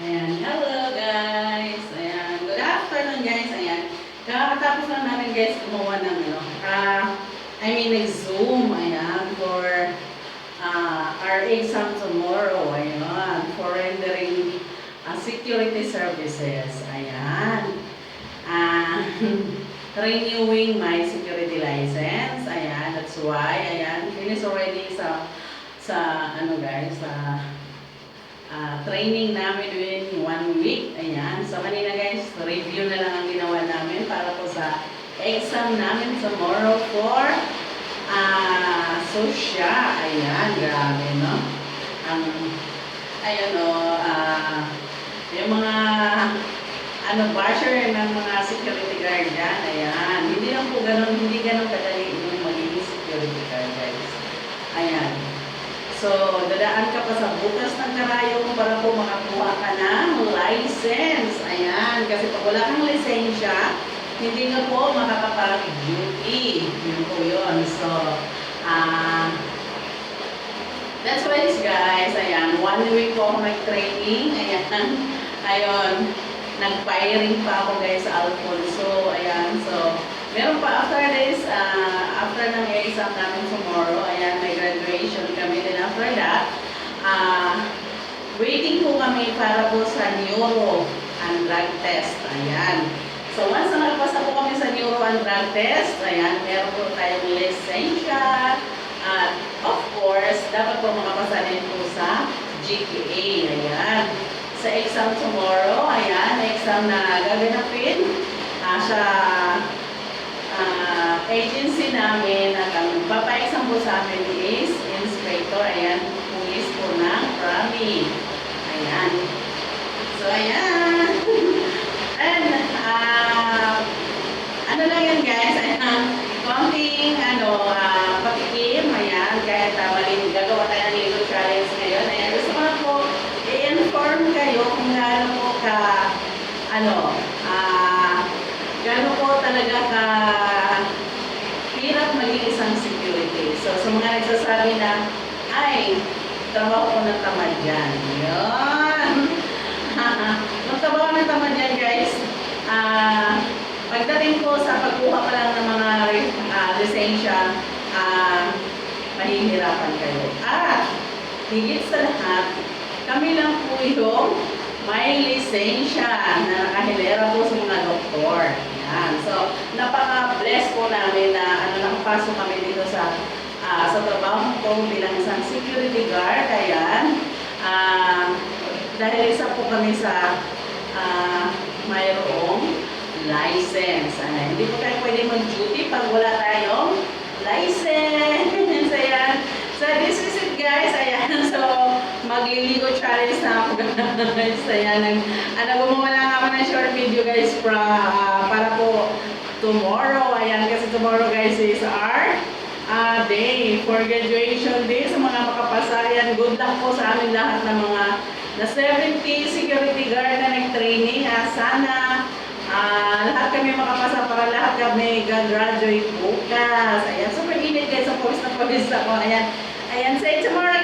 Ayan, hello guys. Ayan, good afternoon guys. Ayan, kakatapos lang namin guys gumawa ng ano, ah, I mean nag-zoom, ayan, for ah, our exam tomorrow, ayan, for rendering ah, security services, ayan. Ah, renewing my security license, ayan, that's why, ayan, finish already sa, sa, ano guys, sa, Ah, training namin within one week. Ayan. So, kanina guys, review na lang ang ginawa namin para po sa exam namin tomorrow for ah sosya. Ayan, grabe, no? Ang, ayun, no, ah, yung mga, ano, basher ng mga security guard yan. Ayan. Hindi lang po ganun, hindi ganun kadali yung magiging security guard, guys. Ayan. So, dadaan ka pa sa bukas ng karayong para po makakuha ka ng license. Ayan, kasi pag wala kang lisensya, hindi nga po makakapag-duty. Yun po yun. So, ah, that's why this guys, ayan, one week po ako nag-training. Ayan, ayun, nag-firing pa ako guys sa Alfonso. Ayan, so, meron pa after this, ah, after ng exam namin tomorrow, ayan, may graduation kami. Then after that, ah, para po sa neuro and drug test. Ayan. So once na nagpasa po kami sa neuro and drug test, ayan, meron po tayong lisensya. At of course, dapat po makapasa din po sa GPA. Ayan. Sa exam tomorrow, ayan, exam na gaganapin ah, sa ah, agency namin at ang magpapa-exam po sa amin is inspector, ayan, police po ng ayan. And, ah, ano lang yan guys, ayan, konting, ano, ah, patikim, ayan, kahit uh, mali, gagawa tayo ng little challenge ngayon, ayan, gusto ko i-inform kayo kung gaano po ka, ano, ah, gaano po talaga ka hirap maging isang security. So, sa mga nagsasabi na, ay, trabaho ko ng tamad yan. Yun. Nung trabaho ng tamad yan, guys, ah, pagdating po sa pagkuha pa lang ng mga ah, lisensya, ah, mahihirapan kayo. At, higit sa lahat, kami lang po yung may lisensya na nakahilera po sa mga doktor. Yan. So, napaka-bless po namin na ano, nakapasok kami dito sa ah, sa trabaho ko bilang isang security guard. Ayan. Ah, dahil isa po kami sa ah, mayroong license. Ano, hindi po tayo pwede mag-duty pag wala tayong license. Ayan. So, this is it guys. Ayan. So, magliligo challenge na ako guys. Ayan. Ano, gumawa lang ako ng short video guys para, ah, para po tomorrow. Ayan. Kasi tomorrow guys is our ah, day for graduation day sa mga makapasa. Ayan. Good luck po sa amin lahat ng mga na 70 security guard na nag-training. Ah, sana Ah, lahat kami makapasa para lahat kami gagraduate bukas. Ayan, super init guys sa post na post ako. Ayan, ayan, say tomorrow